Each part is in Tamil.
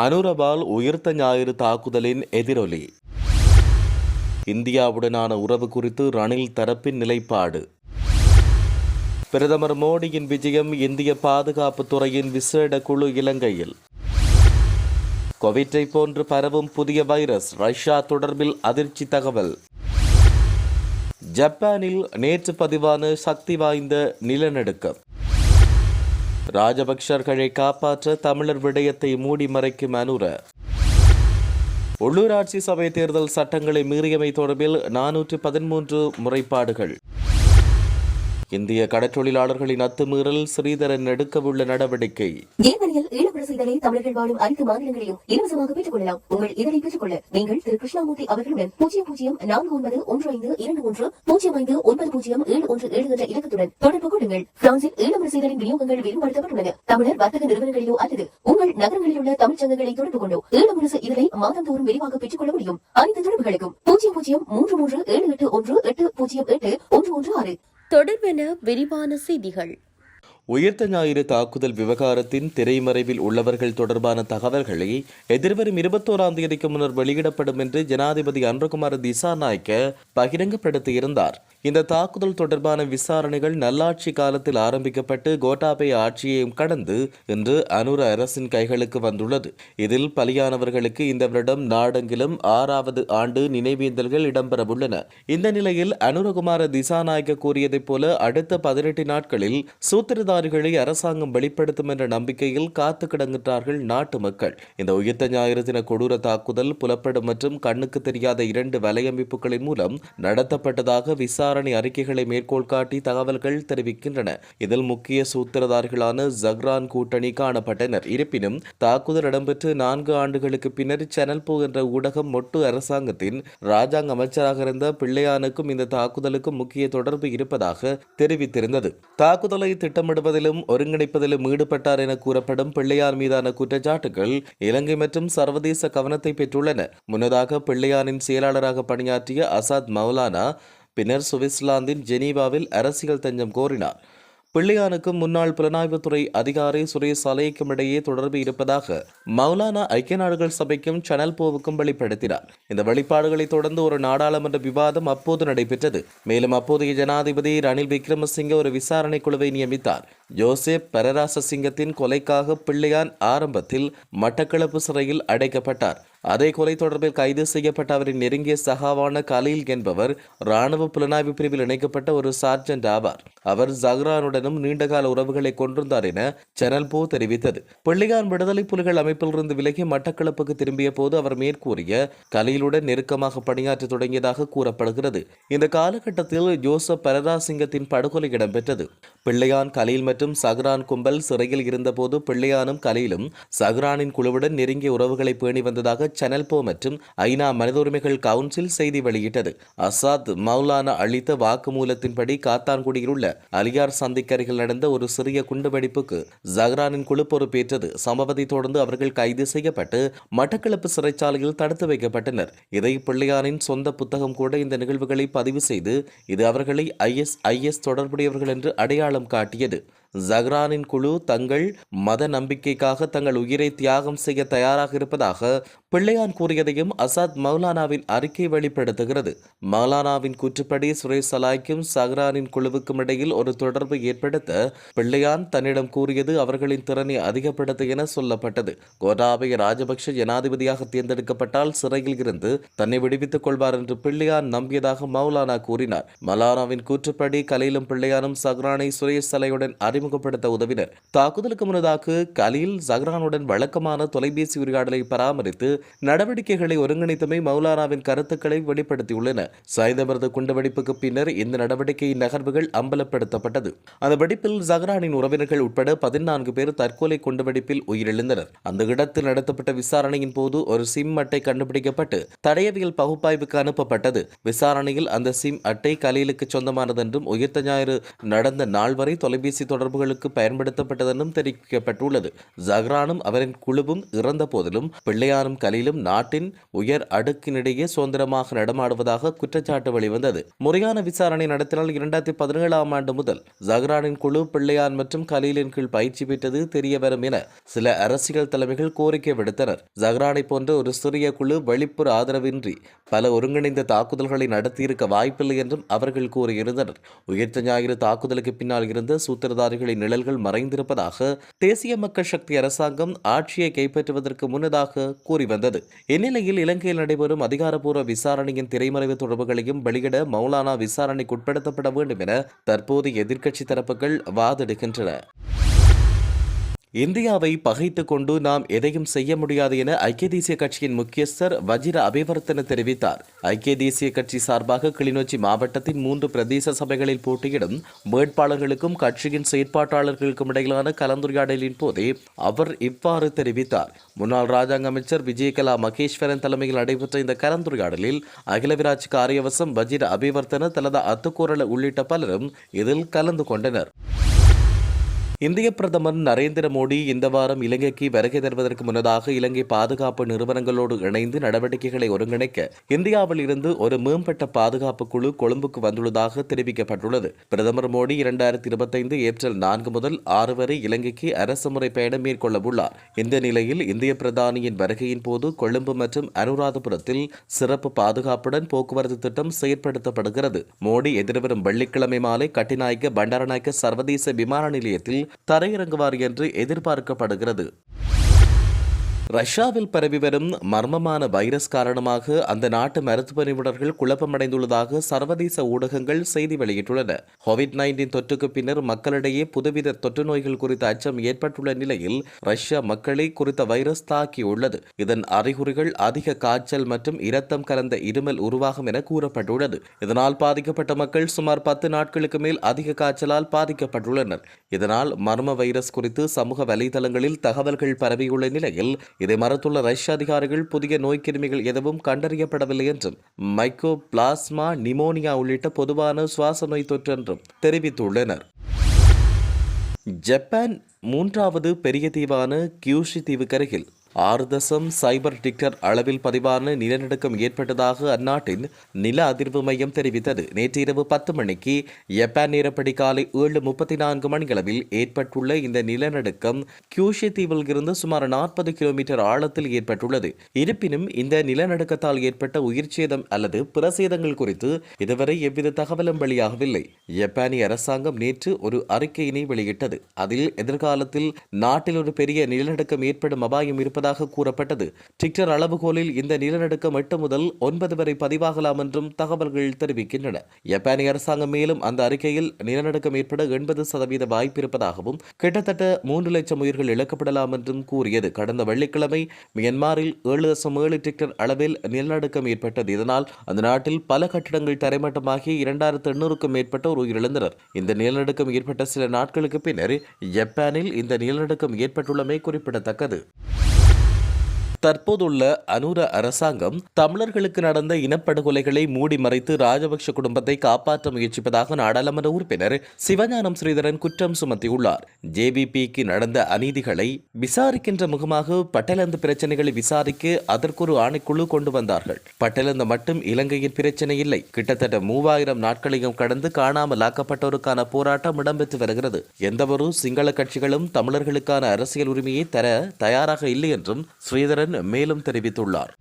அனுரபால் உயிர்த்த ஞாயிறு தாக்குதலின் எதிரொலி. இந்தியாவுடனான உறவு குறித்து ரணில் தரப்பின் நிலைப்பாடு. பிரதமர் மோடியின் விஜயம் இந்திய பாதுகாப்பு துறையின் விசேட குழு இலங்கையில். கோவிட்டை போன்று பரவும் புதிய வைரஸ் ரஷ்யா தொடர்பில் அதிர்ச்சி தகவல். ஜப்பானில் நேற்று பதிவான சக்தி வாய்ந்த நிலநடுக்கம். ராஜபக்சர்களை காப்பாற்ற தமிழர் விடயத்தை மூடி மறைக்கும் அனுர. உள்ளூராட்சி சபை தேர்தல் சட்டங்களை மீறியமை தொடர்பில் நானூற்று பதிமூன்று முறைப்பாடுகள். இந்திய கடற்றொழிலாளர்களின் அத்துமீறல் ஸ்ரீதரன் எடுக்கவுள்ள நடவடிக்கை. செய்தலை தமிழர்கள் வாழும் அனைத்து மாநிலங்களையும் இலவசமாக பெற்றுக் கொள்ளலாம் உங்கள் இதனை நீங்கள் திரு. கிருஷ்ணாமூர்த்தி அவர்களுடன் பூஜ்ஜியம் பூஜ்ஜியம் நான்கு ஒன்பது ஒன்று ஐந்து இரண்டு ஒன்று பூஜ்ஜியம் ஐந்து ஒன்பது பூஜ்ஜியம் ஏழு ஒன்று ஏழு என்ற இலக்கத்துடன் தொடர்பு கொள்ளுங்கள். பிரான்சில் ஈழப்பட செய்தலின் விநியோகங்கள் விரிவுபடுத்தப்பட்டுள்ளன. தமிழர் வர்த்தக நிறுவனங்களிலோ அல்லது உங்கள் நகரங்களில் உள்ள சங்கங்களை தொடர்பு கொண்டோ ஈழமுரசு மாதந்தோறும் விரிவாக பெற்றுக் கொள்ள முடியும். அனைத்து தொடர்புகளுக்கும் பூஜ்ஜியம் பூஜ்ஜியம் மூன்று மூன்று ஏழு எட்டு ஒன்று எட்டு பூஜ்ஜியம் எட்டு ஒன்று ஒன்று ஆறு. தொடர்பென விரிவான செய்திகள். உயிர்த்த ஞாயிறு தாக்குதல் விவகாரத்தின் திரைமறைவில் உள்ளவர்கள் தொடர்பான தகவல்களை எதிர்வரும் இருபத்தோராம் தேதிக்கு முன்னர் வெளியிடப்படும் என்று ஜனாதிபதி அன்றகுமார் திசாநாயக்க பகிரங்கப்படுத்தியிருந்தார். இந்த தாக்குதல் தொடர்பான விசாரணைகள் நல்லாட்சி காலத்தில் ஆரம்பிக்கப்பட்டு கோட்டாபய ஆட்சியையும் கடந்து இன்று அனுர அரசின் கைகளுக்கு வந்துள்ளது. இதில் பலியானவர்களுக்கு இந்த வருடம் நாடெங்கிலும் ஆறாவது ஆண்டு நினைவேந்தல்கள் இடம்பெறவுள்ளன. இந்த நிலையில் அனுரகுமார திசாநாயக்க கூறியதைப் போல அடுத்த பதினெட்டு நாட்களில் சூத்திரதாரிகளை அரசாங்கம் வெளிப்படுத்தும் என்ற நம்பிக்கையில் காத்து கிடங்குகிறார்கள் நாட்டு மக்கள். இந்த உயிர்த்த ஞாயிறு தின கொடூர தாக்குதல் புலப்படும் மற்றும் கண்ணுக்கு தெரியாத இரண்டு வலையமைப்புகளின் மூலம் நடத்தப்பட்டதாக விசாரணை அறிக்கைகளை மேற்கோள் காட்டி தகவல்கள் தெரிவிக்கின்றன. இதில் முக்கிய சூத்திரதாரிகளான ஜக்ரான் கூட்டணி காணப்பட்டனர். இருப்பினும் தாக்குதல் இடம்பெற்று நான்கு ஆண்டுகளுக்கு பின்னர் சேனல் போ என்ற ஊடகம் மொட்டு அரசாங்கத்தின் ராஜாங்க அமைச்சராக இருந்த பிள்ளையானுக்கும் இந்த தாக்குதலுக்கும் முக்கிய தொடர்பு இருப்பதாக தெரிவித்திருந்தது. தாக்குதலை திட்டமிடுவதிலும் ஒருங்கிணைப்பதிலும் ஈடுபட்டார் என கூறப்படும் பிள்ளையார் மீதான குற்றச்சாட்டுகள் இலங்கை மற்றும் சர்வதேச கவனத்தை பெற்றுள்ளன. முன்னதாக பிள்ளையானின் செயலாளராக பணியாற்றிய அசாத் மௌலானா பின்னர் சுவிட்சர்லாந்தின் ஜெனீவாவில் அரசியல் தஞ்சம் கோரினார். பிள்ளையானுக்கும் முன்னாள் புலனாய்வுத்துறை அதிகாரி சுரேஷ் அலைக்கும் இடையே தொடர்பு இருப்பதாக மௌலானா ஐக்கிய நாடுகள் சபைக்கும் சனல் போவுக்கும் வெளிப்படுத்தினார். இந்த வெளிப்பாடுகளை தொடர்ந்து ஒரு நாடாளுமன்ற விவாதம் அப்போது நடைபெற்றது. மேலும் அப்போதைய ஜனாதிபதி ரணில் விக்ரமசிங்க ஒரு விசாரணை குழுவை நியமித்தார். ஜோசப் பரராசசிங்கத்தின் கொலைக்காக பிள்ளையான் ஆரம்பத்தில் மட்டக்களப்பு சிறையில் அடைக்கப்பட்டார். அதே கொலை தொடர்பில் கைது செய்யப்பட்ட அவரின் நெருங்கிய சகாவான கலீல் என்பவர் ராணுவ புலனாய்வு பிரிவில் இணைக்கப்பட்ட ஒரு சார்ஜென்ட் ஆவார். அவர் ஜஹ்ரானுடனும் நீண்டகால உறவுகளை கொண்டிருந்தார் என சேனல் போ தெரிவித்தது. பிள்ளையான் விடுதலை புலிகள் அமைப்பிலிருந்து விலகி மட்டக்களப்புக்கு திரும்பிய போது அவர் மேற்கூறிய கலீலுடன் நெருக்கமாக பணியாற்ற தொடங்கியதாக கூறப்படுகிறது. இந்த காலகட்டத்தில் ஜோசப் பரதாசிங்கத்தின் படுகொலை இடம்பெற்றது. பிள்ளையான் கலீல் மற்றும் சஹ்ரான் கும்பல் சிறையில் இருந்தபோது பிள்ளையானும் கலீலும் சஹ்ரானின் குழுவுடன் நெருங்கிய உறவுகளை பேணி வந்ததாக சேனல் போ மற்றும் ஐநா மனித உரிமைகள் கவுன்சில் செய்தி வெளியிட்டது. அசாத் மௌலானா அளித்த வாக்குமூலத்தின்படி காத்தான்குடியில் உள்ள அலியார் சந்திக்கரிகள் நடந்த ஒரு சிறிய குண்டுவெடிப்புக்கு ஜஹ்ரானின் குழு பொறுப்பேற்றது. சம்பவத்தை தொடர்ந்து அவர்கள் கைது செய்யப்பட்டு மட்டக்களப்பு சிறைச்சாலையில் தடுத்து வைக்கப்பட்டனர். இதை பிள்ளையானின் சொந்த புத்தகம் கூட இந்த நிகழ்வுகளை பதிவு செய்து இது அவர்களை ஐஎஸ்ஐஎஸ் தொடர்புடையவர்கள் என்று அடையாளம் காட்டியது. ஜஹ்ரானின் குழு தங்கள் மத நம்பிக்கைக்காக தங்கள் உயிரை தியாகம் செய்ய தயாராக இருப்பதாக பிள்ளையான் கூறியதையும் அசாத் மௌலானாவின் அறிக்கை வெளிப்படுத்துகிறது. மௌலானாவின் கூற்றுப்படி சுரேஷ் சலாய்க்கும் சஹ்ரானின் குழுவுக்கும் இடையில் ஒரு தொடர்பு ஏற்படுத்த பிள்ளையான் தன்னிடம் கூறியது அவர்களின் திறனை அதிகப்படுத்த என சொல்லப்பட்டது. கோட்டாபய ராஜபக்ஷ ஜனாதிபதியாக தேர்ந்தெடுக்கப்பட்டால் சிறையில் இருந்து தன்னை விடுவித்துக் கொள்வார் என்று பிள்ளையான் நம்பியதாக மௌலானா கூறினார். மௌலானாவின் கூற்றுப்படி கலையிலும் பிள்ளையானும் சஹ்ரானை சுரேஷ் சலையுடன் அறிமுகப்படுத்த உதவினர். தாக்குதலுக்கு முன்னதாக கலீல் ஜஹ்ரானுடன் வழக்கமான தொலைபேசி உரையாடலை பராமரித்து நடவடிக்கைகளை ஒருங்கிணைத்தமை மௌலானாவின் கருத்துக்களை வெளிப்படுத்தியுள்ளன. சாய்ந்தமரது குண்டுவெடிப்புக்கு பின்னர் இந்த நடவடிக்கையின் நகர்வுகள் அம்பலப்படுத்தப்பட்டது. அந்த வெடிப்பில் ஜஹ்ரானின் உறவினர்கள் உட்பட பதினான்கு பேர் தற்கொலை குண்டுவெடிப்பில் உயிரிழந்தனர். அந்த இடத்தில் நடத்தப்பட்ட விசாரணையின் போது ஒரு சிம் அட்டை கண்டுபிடிக்கப்பட்டு தடயவியல் பகுப்பாய்வுக்கு அனுப்பப்பட்டது. விசாரணையில் அந்த சிம் அட்டை கலீலுக்கு சொந்தமானதென்றும் உயிர்த்த ஞாயிறு நடந்த நாள் வரை தொலைபேசி தொடர்பு தொடர்புகளுக்கு பயன்படுத்தப்பட்டதெனும் தெரிவிக்கப்பட்டுள்ளது. ஜஹ்ரானும் அவரின் குழுவும் இறந்த போதிலும் பிள்ளையாரும் கலிலும் நாட்டின் உயர் அடுக்கினிடையே சுதந்திரமாக நடமாடுவதாக குற்றச்சாட்டு வெளிவந்தது. முறையான விசாரணை நடத்தினால் இரண்டாயிரத்தி பதினேழாம் ஆண்டு முதல் ஜஹ்ரானின் குழு பிள்ளையான் மற்றும் கலீலின் கீழ் பயிற்சி பெற்றது தெரியவரும் என சில அரசியல் தலைமைகள் கோரிக்கை விடுத்தனர். ஜஹ்ரானை போன்ற ஒரு சிறிய குழு வெளிப்புற ஆதரவின்றி பல ஒருங்கிணைந்த தாக்குதல்களை நடத்தியிருக்க வாய்ப்பில்லை என்றும் அவர்கள் கூறியிருந்தனர். உயிர்த்த ஞாயிறு தாக்குதலுக்கு பின்னால் இருந்த சூத்திரதாரி சூத்திரதாரிகளின் நிழல்கள் மறைந்திருப்பதாக தேசிய மக்கள் சக்தி அரசாங்கம் ஆட்சியை கைப்பற்றுவதற்கு முன்னதாக கூறி வந்தது. இந்நிலையில் இலங்கையில் நடைபெறும் அதிகாரப்பூர்வ விசாரணையின் திரைமறைவு தொடர்புகளையும் வெளியிட மௌலானா விசாரணைக்கு உட்படுத்தப்பட வேண்டும் என தற்போது எதிர்க்கட்சி தரப்புகள் வாதிடுகின்றன. இந்தியாவை பகைத்துக் கொண்டு நாம் எதையும் செய்ய முடியாது என ஐக்கிய தேசிய கட்சியின் முக்கியஸ்தர் வஜிர அபிவர்த்தன தெரிவித்தார். ஐக்கிய தேசிய கட்சி சார்பாக கிளிநொச்சி மாவட்டத்தின் மூன்று பிரதேச சபைகளில் போட்டியிடும் வேட்பாளர்களுக்கும் கட்சியின் செயற்பாட்டாளர்களுக்கும் இடையிலான கலந்துரையாடலின் போதே அவர் இவ்வாறு தெரிவித்தார். முன்னாள் ராஜாங்க அமைச்சர் விஜயகலா மகேஸ்வரன் தலைமையில் நடைபெற்ற இந்த கலந்துரையாடலில் அகிலவிராஜ் காரியவசம் வஜிர அபிவர்த்தன தலதா அத்துக்கூரல உள்ளிட்ட பலரும் இதில் கலந்து கொண்டனர். இந்திய பிரதமர் நரேந்திர மோடி இந்த வாரம் இலங்கைக்கு வருகை தருவதற்கு முன்னதாக இலங்கை பாதுகாப்பு நிறுவனங்களோடு இணைந்து நடவடிக்கைகளை ஒருங்கிணைக்க இந்தியாவில் இருந்து ஒரு மேம்பட்ட பாதுகாப்பு குழு கொழும்புக்கு வந்துள்ளதாக தெரிவிக்கப்பட்டுள்ளது. பிரதமர் மோடி இரண்டாயிரத்தி இருபத்தைந்து ஏப்ரல் நான்கு முதல் ஆறு வரை இலங்கைக்கு அரசுமுறை பயணம் மேற்கொள்ள உள்ளார். இந்த நிலையில் இந்திய பிரதானியின் வருகையின் போது கொழும்பு மற்றும் அனுராதபுரத்தில் சிறப்பு பாதுகாப்புடன் போக்குவரத்து திட்டம் செயற்படுத்தப்படுகிறது. மோடி எதிர்வரும் வெள்ளிக்கிழமை மாலை கட்டிநாயக்க பண்டாரநாயக்க சர்வதேச விமான நிலையத்தில் தரையிறங்குவார் என்று எதிர்பார்க்கப்படுகிறது. ரஷ்யாவில் பரவி வரும் மர்மமான வைரஸ் காரணமாக அந்த நாட்டு மருத்துவ நிபுணர்கள் குழப்பமடைந்துள்ளதாக சர்வதேச ஊடகங்கள் செய்தி வெளியிட்டுள்ளன. கோவிட் நைன்டீன் தொற்றுக்கு பின்னர் மக்களிடையே புதுவித தொற்று நோய்கள் குறித்த அச்சம் ஏற்பட்டுள்ள நிலையில் ரஷ்யா மக்களை குறித்த வைரஸ் தாக்கியுள்ளது. இதன் அறிகுறிகள் அதிக காய்ச்சல் மற்றும் இரத்தம் கலந்த இருமல் உருவாகும் என கூறப்பட்டுள்ளது. இதனால் பாதிக்கப்பட்ட மக்கள் சுமார் பத்து நாட்களுக்கு மேல் அதிக காய்ச்சலால் பாதிக்கப்பட்டுள்ளனர். இதனால் மர்ம வைரஸ் குறித்து சமூக வலைதளங்களில் தகவல்கள் பரவியுள்ள நிலையில் இதை மறுத்துள்ள ரஷ்ய அதிகாரிகள் புதிய நோய்க்கிருமிகள் எதுவும் கண்டறியப்படவில்லை என்றும் மைக்கோ பிளாஸ்மா நிமோனியா உள்ளிட்ட பொதுவான சுவாச நோய் தொற்று என்றும் தெரிவித்துள்ளனர். ஜப்பான் மூன்றாவது பெரிய தீவான கியூஷி தீவுக்கருகில் ஆறு தசம் சைபர் டிக்டர் அளவில் பதிவான நிலநடுக்கம் ஏற்பட்டதாக அந்நாட்டின் நில அதிர்வு மையம் தெரிவித்தது. நேற்று இரவு பத்து மணிக்கு ஜப்பான் நேரப்படி காலை ஏழு முப்பத்தி நான்கு மணியளவில் ஏற்பட்டுள்ள இந்த நிலநடுக்கம் கியூஷி தீவில் இருந்து சுமார் நாற்பது கிலோமீட்டர் ஆழத்தில் ஏற்பட்டுள்ளது. இருப்பினும் இந்த நிலநடுக்கத்தால் ஏற்பட்ட உயிர் சேதம் அல்லது பிற சேதங்கள் குறித்து இதுவரை எவ்வித தகவலும் வெளியாகவில்லை. ஜப்பானிய அரசாங்கம் நேற்று ஒரு அறிக்கையினை வெளியிட்டது. அதில் எதிர்காலத்தில் நாட்டில் ஒரு பெரிய நிலநடுக்கம் ஏற்படும் அபாயம் இருப்பதாக கூறப்பட்டது. டிக்டர் அளவுகோலில் இந்த நிலநடுக்கம் எட்டு முதல் ஒன்பது வரை பதிவாகலாம் என்றும் தகவல்கள் தெரிவிக்கின்றன. ஜப்பானிய அரசாங்கம் மேலும் அந்த அறிக்கையில் நிலநடுக்கம் ஏற்பட எண்பது சதவீத வாய்ப்பு இருப்பதாகவும் கிட்டத்தட்ட மூன்று லட்சம் உயிர்கள் இழக்கப்படலாம் என்றும் கூறியது. கடந்த வெள்ளிக்கிழமை மியன்மாரில் ஏழு தசம் ஏழு டிக்டர் அளவில் நிலநடுக்கம் ஏற்பட்டது. இதனால் அந்த நாட்டில் பல கட்டிடங்கள் தரைமட்டமாகி இரண்டாயிரத்து எண்ணூறுக்கும் மேற்பட்டோர் உயிரிழந்தனர். இந்த நிலநடுக்கம் ஏற்பட்ட சில நாட்களுக்கு பின்னர் ஜப்பானில் இந்த நிலநடுக்கம் ஏற்பட்டுள்ளமை குறிப்பிடத்தக்கது. தற்போதுள்ள அனுர அரசாங்கம் தமிழர்களுக்கு நடந்த இனப்படுகொலைகளை மூடி மறைத்து ராஜபக்ஷ குடும்பத்தை காப்பாற்ற முயற்சிப்பதாக நாடாளுமன்ற உறுப்பினர் சிவஞானம் ஸ்ரீதரன் குற்றம் சுமத்தியுள்ளார். ஜேபிபிக்கு நடந்த அநீதிகளை விசாரிக்கின்ற முகமாக பட்டலந்து பிரச்சனைகளை விசாரிக்க அதற்கொரு ஆணைக்குழு கொண்டு வந்தார்கள். பட்டலந்து மட்டும் இலங்கையின் பிரச்சனை இல்லை. கிட்டத்தட்ட மூவாயிரம் நாட்களையும் கடந்து காணாமல் ஆக்கப்பட்டோருக்கான போராட்டம் இடம்பெற்று வருகிறது. எந்தவொரு சிங்கள கட்சிகளும் தமிழர்களுக்கான அரசியல் உரிமையை தர தயாராக இல்லை என்றும் ஸ்ரீதரன் மேலும் தெரிவித்துள்ளார்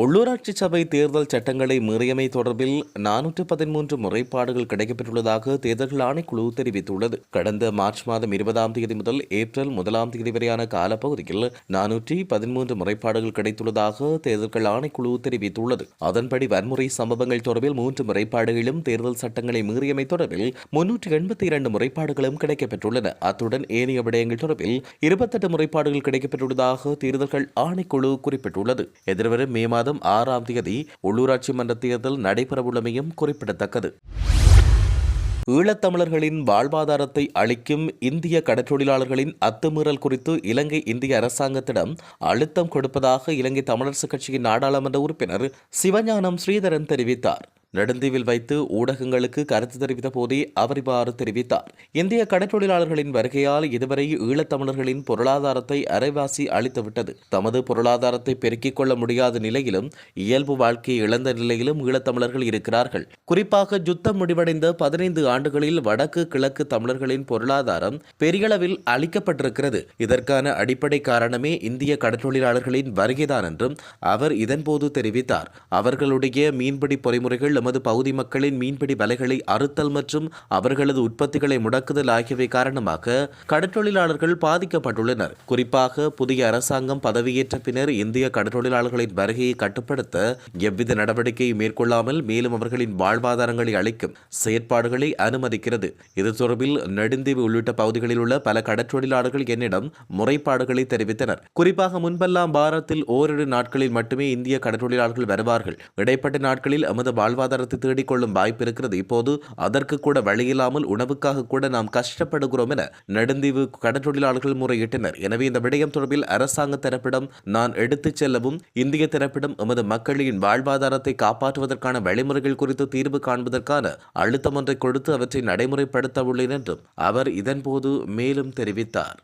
உள்ளூராட்சி சபை தேர்தல் சட்டங்களை மீறியமை தொடர்பில் நானூற்று பதிமூன்று முறைப்பாடுகள் கிடைக்கப்பெற்றுள்ளதாக தேர்தல்கள் ஆணைக்குழு தெரிவித்துள்ளது. கடந்த மார்ச் மாதம் இருபதாம் தேதி முதல் ஏப்ரல் முதலாம் தேதி வரையான காலப்பகுதியில் நானூற்றி பதிமூன்று முறைப்பாடுகள் கிடைத்துள்ளதாக தேர்தல்கள் ஆணைக்குழு தெரிவித்துள்ளது. அதன்படி வன்முறை சம்பவங்கள் தொடர்பில் மூன்று முறைப்பாடுகளும் தேர்தல் சட்டங்களை மீறியமை தொடர்பில் முன்னூற்றி எண்பத்தி இரண்டு முறைப்பாடுகளும் கிடைக்கப்பெற்றுள்ளன. அத்துடன் ஏனைய விடயங்கள் தொடர்பில் இருபத்தெட்டு முறைப்பாடுகள் கிடைக்கப்பெற்றுள்ளதாக தேர்தல்கள் ஆணைக்குழு குறிப்பிட்டுள்ளது. எதிர்வரும் மே மாதம் ஆறாம் தேதி உள்ளூராட்சி மன்ற தேர்தல் நடைபெறவுள்ளமையும் குறிப்பிடத்தக்கது. ஈழத்தமிழர்களின் வாழ்வாதாரத்தை அளிக்கும் இந்திய கடற்றொழிலாளர்களின் அத்துமீறல் குறித்து இலங்கை இந்திய அரசாங்கத்திடம் அழுத்தம் கொடுப்பதாக இலங்கை தமிழரசுக் கட்சியின் நாடாளுமன்ற உறுப்பினர் சிவஞானம் ஸ்ரீதரன் தெரிவித்தார். நெடுந்தீவில் வைத்து ஊடகங்களுக்கு கருத்து தெரிவித்த போதே அவர் இவ்வாறு தெரிவித்தார். இந்திய கடற்றொழிலாளர்களின் வருகையால் இதுவரை ஈழத்தமிழர்களின் பொருளாதாரத்தை அரைவாசி அளித்துவிட்டது தமது பொருளாதாரத்தை பெருக்கிக் கொள்ள முடியாத நிலையிலும் இயல்பு வாழ்க்கையை இழந்த நிலையிலும் ஈழத்தமிழர்கள் இருக்கிறார்கள். குறிப்பாக யுத்தம் முடிவடைந்த பதினைந்து ஆண்டுகளில் வடக்கு கிழக்கு தமிழர்களின் பொருளாதாரம் பெரியளவில் அளிக்கப்பட்டிருக்கிறது இதற்கான அடிப்படை காரணமே இந்திய கடற்றொழிலாளர்களின் வருகைதான் என்றும் அவர் இதன்போது தெரிவித்தார். அவர்களுடைய மீன்பிடி பொறிமுறைகள் எமது பகுதி மக்களின் மீன்பிடி வலைகளை அறுத்தல் மற்றும் அவர்களது உற்பத்திகளை முடக்குதல் ஆகியவை காரணமாக கடற்றொழிலாளர்கள் பாதிக்கப்பட்டுள்ளனர். குறிப்பாக புதிய அரசாங்கம் பதவியேற்ற பின்னர் இந்திய கடற்றொழிலாளர்களின் வருகையை கட்டுப்படுத்த எவ்வித நடவடிக்கையும் மேற்கொள்ளாமல் மேலும் அவர்களின் வாழ்வாதாரங்களை அளிக்கும் செயற்பாடுகளை அனுமதிக்கிறது. இது தொடர்பில் நெடுந்தீவு உள்ளிட்ட பகுதிகளில் உள்ள பல கடற்றொழிலாளர்கள் என்னிடம் முறைப்பாடுகளை தெரிவித்தனர். குறிப்பாக முன்பெல்லாம் வாரத்தில் ஓரிரு நாட்களில் மட்டுமே இந்திய கடற்றொழிலாளர்கள் வருவார்கள். இடைப்பட்ட நாட்களில் எமது வாழ்வாதாரத்தை தேடிக்கொள்ளும் வாய்ப்பு இருக்கிறது. இப்போது அதற்கு கூட வழியில்லாமல் உணவுக்காக கூட நாம் கஷ்டப்படுகிறோம் என நெடுந்தீவு கடற்றொழிலாளர்கள் முறையிட்டனர். எனவே இந்த விடயம் தொடர்பில் அரசாங்க தரப்பிடம் நான் எடுத்துச் செல்லவும் இந்திய தரப்பிடம் எமது மக்களின் வாழ்வாதாரத்தை காப்பாற்றுவதற்கான வழிமுறைகள் குறித்து தீர்வு காண்பதற்கான அழுத்தம் ஒன்றை கொடுத்து அவற்றை நடைமுறைப்படுத்த உள்ளேன் என்றும் அவர் இதன்போது மேலும் தெரிவித்தார்.